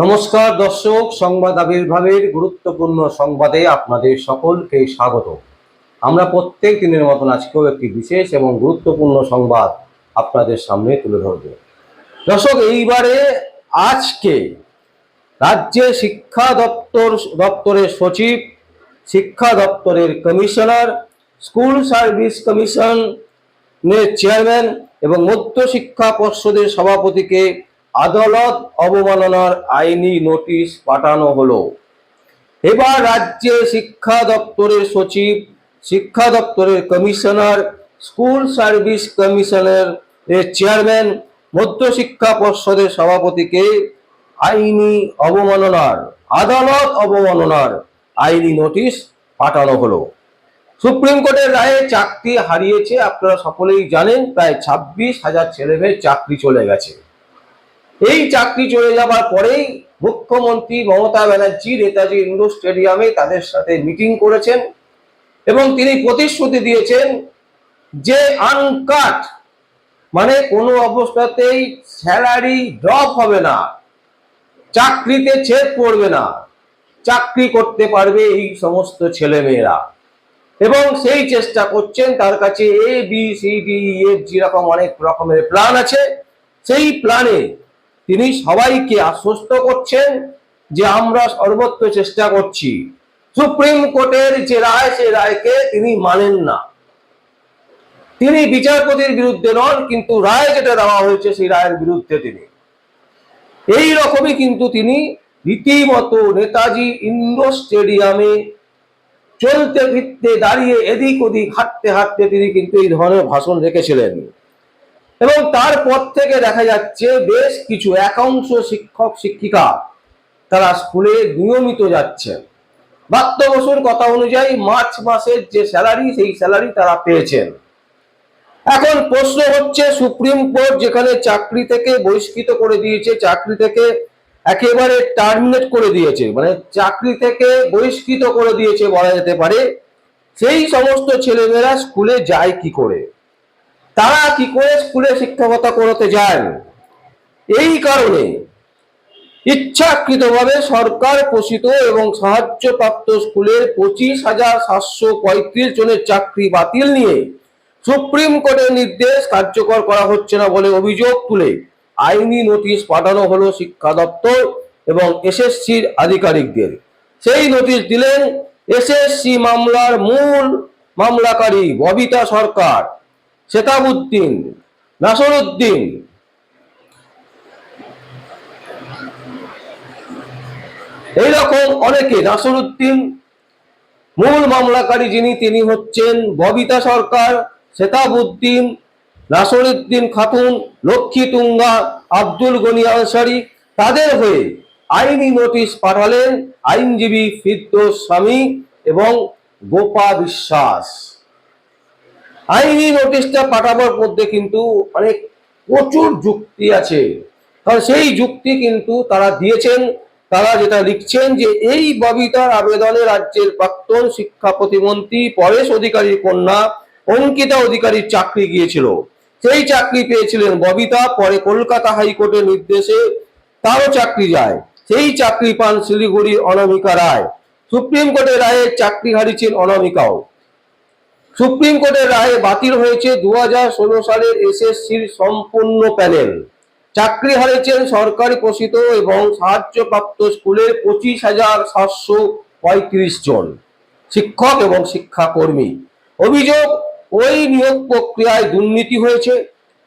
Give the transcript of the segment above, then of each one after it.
নমস্কার, দর্শক, সংবাদ আবির্ভাবের গুরুত্বপূর্ণ সংবাদে আপনাদের সকলকে স্বাগত। আমরা প্রত্যেক দিনের মতন আজকেও একটি বিশেষ এবং গুরুত্বপূর্ণ সংবাদ আপনাদের সামনে তুলে ধরব। দর্শক, এইবারে আজকে রাজ্যের শিক্ষা দপ্তর, দপ্তরের সচিব, শিক্ষা দপ্তরের কমিশনার, স্কুল সার্ভিস কমিশনের চেয়ারম্যান এবং মধ্য শিক্ষা পর্ষদের সভাপতিকে আদালত অবমাননার আইনি নোটিশ পাঠানো হলো। এবার রাজ্যে শিক্ষা দপ্তরের সচিব, শিক্ষা দপ্তরের কমিশনার, স্কুল সার্ভিস কমিশনের চেয়ারম্যান, মধ্য শিক্ষা পর্ষদের সভাপতিকে আইনি অবমাননার, আদালত অবমাননার আইনি নোটিশ পাঠানো হলো। সুপ্রিম কোর্টের রায়ে চাকরি হারিয়েছে, আপনারা সকলেই জানেন, প্রায় ছাব্বিশ হাজার ছেলেমেয়ের চাকরি চলে গেছে। এই চাকরি চলে যাবার পরেই মুখ্যমন্ত্রী মমতা ব্যানার্জি নেতাজি ইন্ডোর স্টেডিয়ামে তাদের সাথে মিটিং করেছেন এবং তিনি প্রতিশ্রুতি দিয়েছেন যে আনকাট মানে কোনো অবস্থাতেই স্যালারি ড্রপ হবে না, চাকরিতে ছেদ পড়বে না, চাকরি করতে পারবে এই সমস্ত ছেলেমেয়েরা। এবং সেই চেষ্টা করছেন, তার কাছে A B C D F যেরকম অনেক রকমের প্ল্যান আছে। সেই প্ল্যানে তিনি সবাইকে আশ্বস্ত করছেন যে আমরা সর্বত্র চেষ্টা করছি। সুপ্রিম কোর্টের যে রায় সেই রায়কে তিনি মানেন না। তিনি বিচারপতির বিরুদ্ধে নন, কিন্তু রায় যেটা দেওয়া হয়েছে, সেই রায়ের বিরুদ্ধে তিনি। এই রকমই কিন্তু তিনি রীতিমতো নেতাজি ইন্ডোর স্টেডিয়ামে চলতে ফিরতে দাঁড়িয়ে এদিক ওদিক, হাঁটতে হাঁটতে তিনি কিন্তু এই ধরনের ভাষণ রেখেছিলেন। এবং তারপর থেকে দেখা যাচ্ছে বেশ কিছু একাংশ শিক্ষক, শিক্ষিকা তারা স্কুলে নিয়মিত যাচ্ছেন বাত্য বসুর কথা অনুযায়ী মার্চ মাসের যে স্যালারি, সেই স্যালারি তারা পেয়েছেন। এখন প্রশ্ন হচ্ছে, সুপ্রিম কোর্ট যেখানে চাকরি থেকে বহিষ্কৃত করে দিয়েছে, চাকরি থেকে একেবারে টার্মিনেট করে দিয়েছে মানে চাকরি থেকে বহিষ্কৃত করে দিয়েছে বলা যেতে পারে, সেই সমস্ত ছেলেমেয়েরা স্কুলে যায় কি করে? তারা কি করে স্কুলে শিক্ষকতা করতে যান এই কারণে ইচ্ছাকৃতভাবে সরকার পোষিত এবং সাহায্যপ্রাপ্ত স্কুলের পঁচিশ হাজার সাতশো পঁয়ত্রিশ জনের চাকরি বাতিল নিয়ে সুপ্রিম কোর্টের নির্দেশ কার্যকর করা হচ্ছে না বলে অভিযোগ তুলে আইনি নোটিশ পাঠানো হলো শিক্ষা দপ্তর এবং এসএসসির আধিকারিকদের। সেই নোটিশ দিলেন, এসএসসি মামলার মূল মামলাকারী ববিতা সরকার। শেতাবুদ্দিন নাসরুদ্দিন। এইরকম অনেকে নাসরুদ্দিন, মূল মামলাকারী যিনি, তিনি হচ্ছেন ববিতা সরকার শেতাবুদ্দিন নাসরুদ্দিন খাতুন, লক্ষ্মী তুঙ্গা, আব্দুল গনি আনসারি, তাদের হয়ে আইনি নোটিশ পাঠালেন আইনজীবী ফিরদোস স্বামী এবং গোপা বিশ্বাস। আইনি নোটিশটা পাঠাবার মধ্যে কিন্তু অনেক প্রচুর যুক্তি আছে। কারণ সেই যুক্তি কিন্তু তারা দিয়েছেন, তারা যেটা লিখছেন যে এই ববিতার আবেদনে রাজ্যের প্রাক্তন শিক্ষা প্রতিমন্ত্রী পরেশ অধিকারীর কন্যা অঙ্কিতা অধিকারীর চাকরি গিয়েছিল। সেই চাকরি পেয়েছিলেন ববিতা, পরে কলকাতা হাইকোর্টের নির্দেশে তারও চাকরি যায়। সেই চাকরি পান শিলিগুড়ির অনামিকা রায়। সুপ্রিম কোর্টের রায়ে চাকরি হারিয়েছেন অনামিকাও। সুপ্রিম কোর্টের রায়ে বাতিল হয়েছে দু হাজার ষোলো সালের এসএসসির সম্পূর্ণ প্যানেল। চাকরি হারিয়েছেন সরকারি পোষিত এবং সাহায্যপ্রাপ্ত স্কুলের পঁচিশ হাজার সাতশো পঁয়ত্রিশ জন শিক্ষক এবং শিক্ষাকর্মী। অভিযোগ, ওই নিয়োগ প্রক্রিয়ায় দুর্নীতি হয়েছে।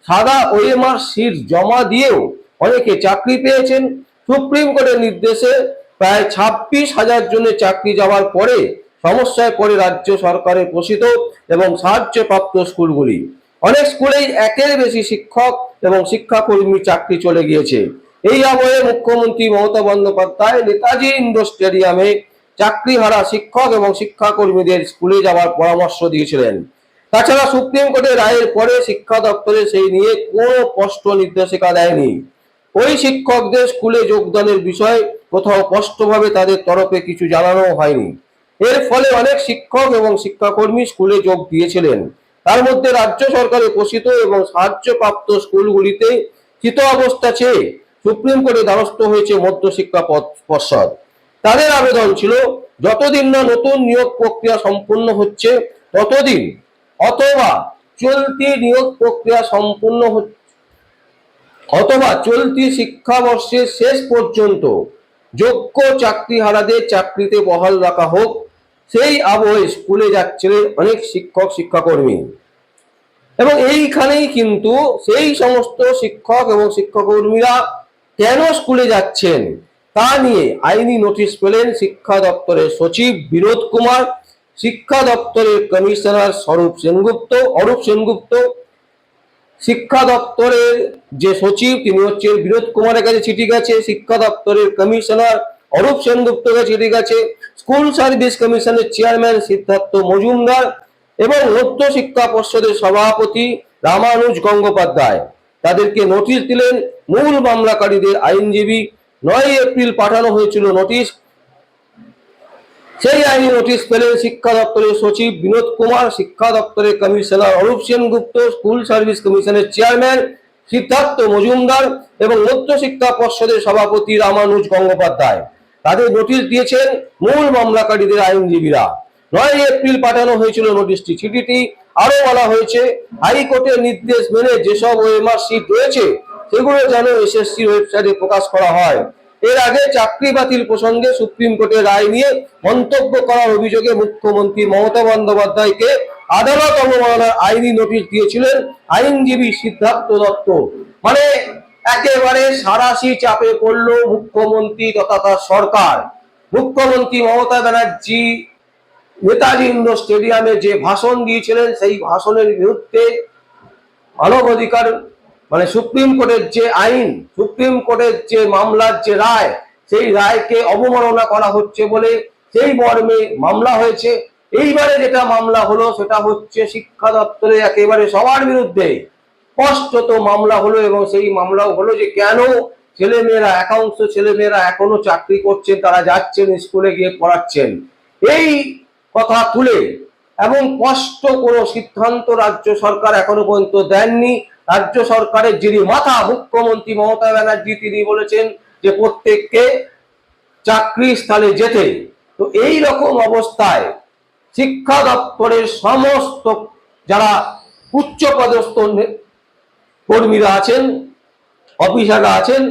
সাদা ওএমআর সিট জমা দিয়েও অনেকে চাকরি পেয়েছেন। সুপ্রিম কোর্টের নির্দেশে প্রায় ছাব্বিশ হাজার জনের চাকরি যাওয়ার পরে সমস্যায় পড়ে রাজ্য সরকারের পোষিত এবং সাহায্যপ্রাপ্ত স্কুলগুলি। অনেক স্কুলেই একের বেশি শিক্ষক এবং শিক্ষাকর্মী চাকরি চলে গিয়েছে। এই আবহে মুখ্যমন্ত্রী মমতা বন্দ্যোপাধ্যায় নেতাজি ইন্ডোর স্টেডিয়ামে চাকরি হারা শিক্ষক এবং শিক্ষাকর্মীদের স্কুলে যাওয়ার পরামর্শ দিয়েছিলেন। তাছাড়া সুপ্রিম কোর্টের রায়ের পরে শিক্ষা দপ্তরে সেই নিয়ে কোনো স্পষ্ট নির্দেশিকা দেয়নি। ওই শিক্ষকদের স্কুলে যোগদানের বিষয়ে কোথাও স্পষ্টভাবে তাদের তরফে কিছু জানানো হয়নি। এর ফলে অনেক শিক্ষক এবং শিক্ষাকর্মী স্কুলে যোগ দিয়েছিলেন। তার মধ্যে রাজ্য সরকারের পোষিত এবং সাহায্যপ্রাপ্ত স্কুলগুলিতে চিত অবস্থা চেয়ে সুপ্রিম কোর্টে দ্বারস্থ হয়েছে মধ্যশিক্ষা পদ- পর্ষদ। তাদের আবেদন ছিল, যতদিন না নতুন নিয়োগ প্রক্রিয়া সম্পূর্ণ হচ্ছে, ততদিন অথবা চলতি নিয়োগ প্রক্রিয়া সম্পূর্ণ অথবা চলতি শিক্ষাবর্ষের শেষ পর্যন্ত যোগ্য চাকরিহারাদের চাকরিতে বহাল রাখা হোক সেই আবহে স্কুলে যাচ্ছিলেন অনেক শিক্ষক, শিক্ষাকর্মী। এবং এইখানেই কিন্তু সেই সমস্ত শিক্ষক এবং শিক্ষাকর্মীরা কেন স্কুলে যাচ্ছেন তা নিয়ে আইনি নোটিশ পেলেন শিক্ষা দপ্তরের সচিব বিনোদ কুমার, শিক্ষা দপ্তরের কমিশনার স্বরূপ সেনগুপ্ত, অরূপ সেনগুপ্ত। শিক্ষা দপ্তরের যে সচিব, তিনি হচ্ছেন বিনোদ কুমারের কাছে চিঠি গেছে, শিক্ষা দপ্তরের কমিশনার অরূপ সেনগুপ্তকে চিঠি গেছে। স্কুল সার্ভিস কমিশনের চেয়ারম্যান সিদ্ধার্থ মজুমদার এবং মধ্য শিক্ষা পর্ষদের সভাপতি রামানুজ গঙ্গোপাধ্যায়। তাদেরকে নোটিশ দিলেন, মূল মামলাকারীদের আইনজীবী নয় এপ্রিল পাঠানো হয়েছিল নোটিশ। সেই আইনি নোটিশ পেলেন শিক্ষা দপ্তরের সচিব বিনোদ কুমার, শিক্ষা দপ্তরের commissioner Arup Sengupta, school service কমিশনের চেয়ারম্যান সিদ্ধার্থ মজুমদার এবং মধ্য শিক্ষা পর্ষদের সভাপতি রামানুজ গঙ্গোপাধ্যায়। তাদের নোটিশ দিয়েছেন মূল মামলাকারীদের আইনজীবীরা। নয় এপ্রিল পাঠানো হয়েছিল নোটিশটি। চিঠিটি আরও বলা হয়েছে, হাইকোর্টের নির্দেশ মেনে যেসব ওএমআর সিট রয়েছে, সেগুলো যেন এসএসসির ওয়েবসাইটে প্রকাশ করা হয়। এর আগে চাকরি বাতিল প্রসঙ্গে সুপ্রিম কোর্টের রায় নিয়ে মন্তব্য করার অভিযোগে মুখ্যমন্ত্রী মমতা বন্দ্যোপাধ্যায়কে আদালত অবমাননার আইনি নোটিশ দিয়েছিলেন আইনজীবী সিদ্ধার্থ দত্ত। মানে একেবারে সারাশি চাপে পড়ল মুখ্যমন্ত্রী তথা তার সরকার। মুখ্যমন্ত্রী মমতা ব্যানার্জি নেতাজি ইন্ডোর স্টেডিয়ামে যে ভাষণ দিয়েছিলেন, সেই ভাষণের বিরুদ্ধে মানব অধিকার মানে সুপ্রিম কোর্টের যে আইন, সুপ্রিম কোর্টের যে মামলার যে রায়, সেই রায়কে অবমাননা করা হচ্ছে বলে সেই মর্মে মামলা হয়েছে। এইবারে যেটা মামলা হলো, সেটা হচ্ছে শিক্ষা দপ্তরে একেবারে সবার বিরুদ্ধে স্পষ্টত মামলা হলো এবং সেই মামলাও হলো যে কেন ছেলেমেয়েরা, একাংশ ছেলেমেয়েরা এখনও চাকরি করছেন, তারা যাচ্ছেন স্কুলে গিয়ে পড়াচ্ছেন। এই কথা তুলে এবং স্পষ্ট কোনো সিদ্ধান্ত রাজ্য সরকার এখনও পর্যন্ত দেননি। রাজ্য সরকারের যিনি মাথা, মুখ্যমন্ত্রী মমতা ব্যানার্জি, তিনি বলেছেন যে প্রত্যেককে চাকরি স্থলে যেতে। তো এই রকম অবস্থায় শিক্ষা দপ্তরের সমস্ত যারা উচ্চপদস্থ কর্মীরা আছেন, অফিসাররা আছেন,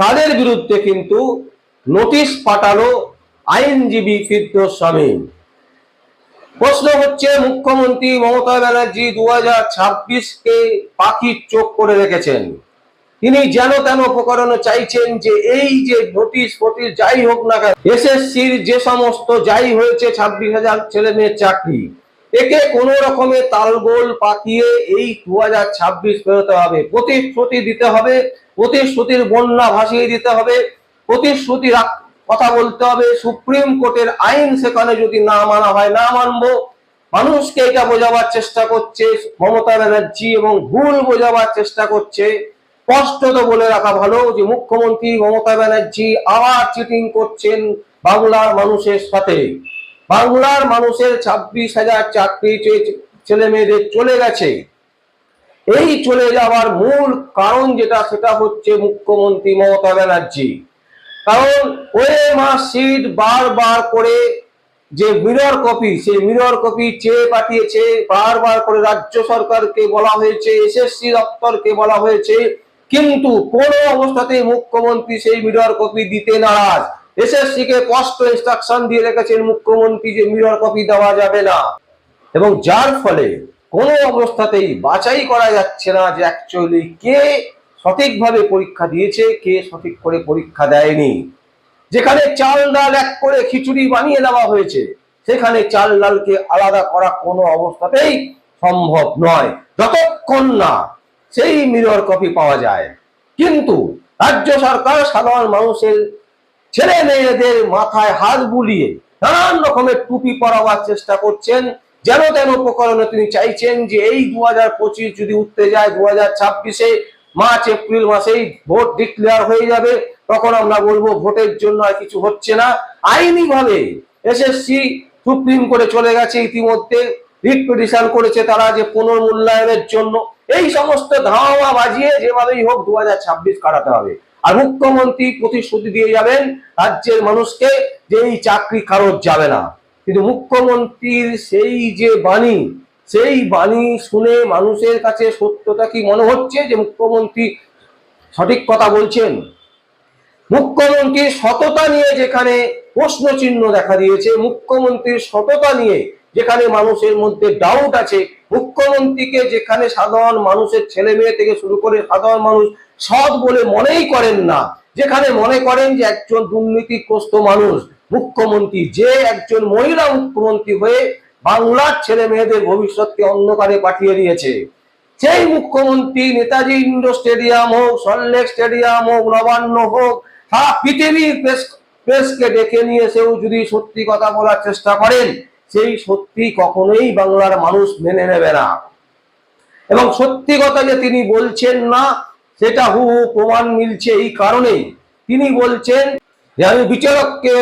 তাদের বিরুদ্ধে কিন্তু নোটিশ পাঠালো আইনজীবী ফিরদোস স্বামী। প্রশ্ন হচ্ছে, মুখ্যমন্ত্রী মমতা ব্যানার্জি দু হাজার ছাব্বিশকে পাখির চোখ করে রেখেছেন। তিনি যেন তেন উপকরণে চাইছেন যে এই যে নোটিশ ফটিশ যাই হোক না কেন, এসএসসির যে সমস্ত যাই হয়েছে ছাব্বিশ হাজার ছেলে মেয়ের চাকরি একে কোন রকমে তালগোল পাকিয়ে এই দু হাজার ছাব্বিশ বেরোতে হবে। প্রতিশ্রুতি দিতে হবে, প্রতিশ্রুতির বন্যা ভাসিয়ে দিতে হবে, প্রতিশ্রুতি কথা বলতে হবে, সুপ্রিম কোর্টের আইন সেখানে যদি না মানা হয়, না মানবো, মানুষকে এটা বোঝাবার চেষ্টা করছে, মমতা ব্যানার্জি এবং ভুল বোঝাবার চেষ্টা করছে। স্পষ্টত বলে রাখা ভালো যে মুখ্যমন্ত্রী মমতা ব্যানার্জি আবার চিটিং করছেন বাংলার মানুষের সাথে। বাংলার মানুষের ছাব্বিশ হাজার চাকরি ছেলে মেয়েদের চলে গেছে। এই চলে যাওয়ার মূল কারণ যেটা, সেটা হচ্ছে মুখ্যমন্ত্রী মমতা ব্যানার্জি। কারণ ওয়ে মার্কশিট বারবার করে যে মিরর কপি, সেই মিরর কপি চেয়ে পাঠিয়েছে, বারবার করে রাজ্য সরকারকে বলা হয়েছে এসএসসি দপ্তরকে বলা হয়েছে, কিন্তু কোনো অবস্থাতেই মুখ্যমন্ত্রী সেই মিরর কপি দিতে নারাজ। এসএসসি কে স্পষ্ট ইনস্ট্রাকশন দিয়ে রেখেছেন মুখ্যমন্ত্রী যে মিরর কপি দেওয়া যাবে না। এবং যার ফলে কোনো অবস্থাতেই বাছাই করা যাচ্ছে না যে অ্যাকচুয়ালি কে সঠিকভাবে পরীক্ষা দিয়েছে, কে সঠিক করে পরীক্ষা দেয়নি। যেখানে চাল ডাল এক করে খিচুড়ি বানিয়ে দেওয়া হয়েছে, সেখানে চাল ডালকে আলাদা করা কোনো অবস্থাতেই সম্ভব নয়। যতক্ষণ না সেই মিরর কপি পাওয়া যায়। কিন্তু রাজ্য সরকার সাধারণ মানুষের ছেলে মেয়েদের মাথায় হাত বুলিয়ে নানান রকমের টুপি পরাবার চেষ্টা করছেন, যেন তেন উপকরণে তিনি চাইছেন যে এই দু হাজার পঁচিশ যদি উঠতে যায় দু হাজার ছাব্বিশে মার্চ, এপ্রিল মাসেই ভোট ডিক্লেয়ার হয়ে যাবে। তখন আমরা বলব ভোটের জন্য আর কিছু হচ্ছে না। আইনি ভাবে এসএসসি সুপ্রিম কোর্টে চলে গেছে ইতিমধ্যে। রিট পিটিশন করেছে তারা যে পুনর্মূল্যায়নের জন্য। এই সমস্ত ধাওয়া বাজিয়ে যেভাবেই হোক দু হাজার ছাব্বিশ কাটাতে হবে। আর মুখ্যমন্ত্রী প্রতিশ্রুতি দিয়ে যাবেন, রাজ্যের মানুষকে যে এই চাকরি কারোর যাবে না। কিন্তু মুখ্যমন্ত্রীর সেই যে বাণী, সেই বাণী শুনে মানুষের কাছে সত্যতা কি মনে হচ্ছে যে মুখ্যমন্ত্রী সঠিক কথা বলছেন? মুখ্যমন্ত্রীর সততা নিয়ে যেখানে প্রশ্ন চিহ্ন দেখা দিয়েছে, মুখ্যমন্ত্রীর সততা নিয়ে যেখানে মানুষের মধ্যে ডাউট আছে, মুখ্যমন্ত্রীকে যেখানে সাধারণ মানুষের ছেলে মেয়ে থেকে শুরু করে সাধারণ মানুষ সৎ বলে মনেই করেন না। যেখানে মনে করেন যে একজন দুর্নীতিগ্রস্ত মানুষ, মুখ্যমন্ত্রী, যে একজন মহিলা মুখ্যমন্ত্রী হয়ে বাংলার ছেলে মেয়েদের ভবিষ্যৎকে অন্ধকারে পাঠিয়ে দিয়েছে। সেই মুখ্যমন্ত্রী, নেতাজি ইন্ডোর স্টেডিয়াম হোক সল্লেক স্টেডিয়াম হোক, নবান্ন হোক, সারা পৃথিবীর প্রেস, প্রেসকে ডেকে নিয়ে সেও যদি সত্যি কথা বলার চেষ্টা করেন, সেই সত্যি কখনোই বাংলার মানুষ মেনে নেবে না। এবং সত্যি কথা যে তিনি বলছেন না সেটা হু হু প্রমাণ মিলছে এই কারণেই। তিনি বলছেন যে, আমি বিচারককে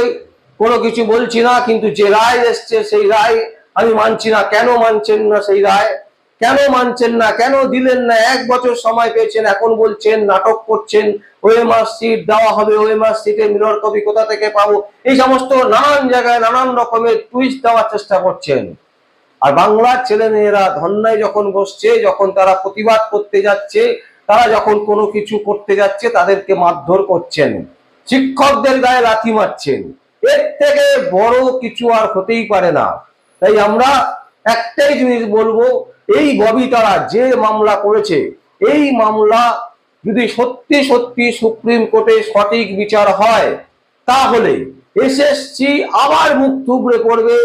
কোনো কিছু বলছি না, কিন্তু যে রায় এসছে সেই রায় আমি মানছি না। কেন মানছেন না সেই রায়? কেন মানছেন না? কেন দিলেন না? এক বছর সময় পেয়েছেন, এখন বলছেন, নাটক করছেন, ওএমআর সিট দেওয়া হবে, ওএমআর সিটের মিরর কপি কোথা থেকে পাবো? এই সমস্ত নানান জায়গায় নানান রকমের টুইস্ট দেওয়ার চেষ্টা করছেন। আর বাংলার ছেলে মেয়েরা ধন্যায় যখন বসছে, যখন তারা প্রতিবাদ করতে যাচ্ছে তারা যখন কোনো কিছু করতে যাচ্ছে, তাদেরকে মারধর করছেন। শিক্ষকদের গায়ে লাথি মারছেন। এর থেকে বড় কিছু আর হতেই পারে না। তাই আমরা একটাই জিনিস বলব, এই ববি তারা যে মামলা করেছে, এই মামলা যদি সত্যি সত্যি সুপ্রিম কোর্টে সঠিক বিচার হয়, তাহলে এসএসসি আবার মুখ থুবড়ে পড়বে,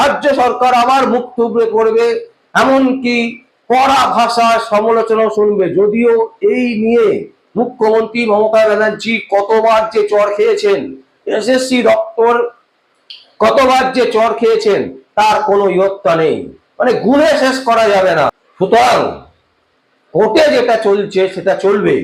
রাজ্য সরকার আবার মুখ থুবড়ে পড়বে, এমনকি কড়া ভাষার সমালোচনা শুনবে। যদিও এই নিয়ে মুখ্যমন্ত্রী মমতা ব্যানার্জি কতবার যে চর খেয়েছেন, এসএসসি দপ্তর কতবার যে চর খেয়েছেন, তার কোনো ইয়ত্তা নেই। মানে গুণে শেষ করা যাবে না। সুতরাং কোর্টে যেটা চলছে, সেটা চলবে।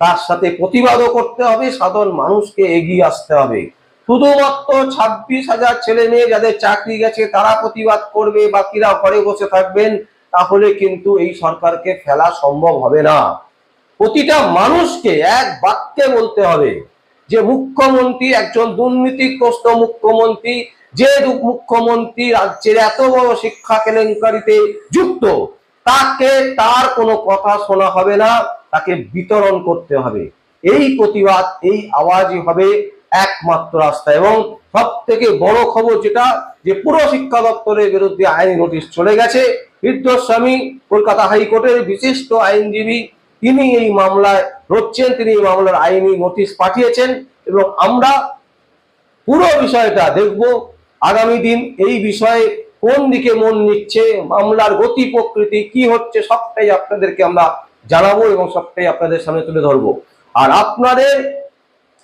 তার সাথে প্রতিবাদও করতে হবে, সাধারণ মানুষকে এগিয়ে আসতে হবে। শুধুমাত্র ছাব্বিশ হাজার ছেলে মেয়ে যাদের চাকরি গেছে, তারা প্রতিবাদ করবে, বাকিরা ঘরে বসে থাকবেন। তাহলে কিন্তু এই সরকারকে ফেলা সম্ভব হবে না। প্রতিটা মানুষকে এক বাক্যে বলতে হবে যে, মুখ্যমন্ত্রী একজন দুর্নীতিগ্রস্ত মুখ্যমন্ত্রী, যে মুখ্যমন্ত্রী রাজ্যের এত বড় শিক্ষা কেলেঙ্কারিতে যুক্ত, তাকে তার কোনো কথা শোনা হবে না, তাকে বিতরণ করতে হবে। এই প্রতিবাদ, এই আওয়াজই হবে একমাত্র রাস্তা এবং সব থেকে বড় খবর যেটা, যে পুরো শিক্ষা দপ্তরের বিরুদ্ধে আইনি নোটিশ চলে গেছে বিদ্যস্বামী কলকাতা হাইকোর্টের বিশিষ্ট আইনজীবী, তিনি এই মামলায় রচ্ছেন, তিনি এই মামলার আইনি নোটিশ পাঠিয়েছেন এবং আমরা পুরো বিষয়টা দেখব আগামী দিন এই বিষয়ে কোন দিকে মন নিচ্ছে মামলার গতি প্রকৃতি কি হচ্ছে, সবটাই আপনাদেরকে আমরা জানাব এবং সবটাই আপনাদের সামনে তুলে ধরবো। আর আপনাদের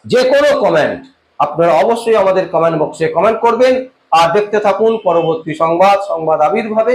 যে কোনো কমেন্ট আপনারা অবশ্যই আমাদের কমেন্ট বক্সে কমেন্ট করবেন। আর দেখতে থাকুন পরবর্তী সংবাদ সংবাদ আবির্ভাবে।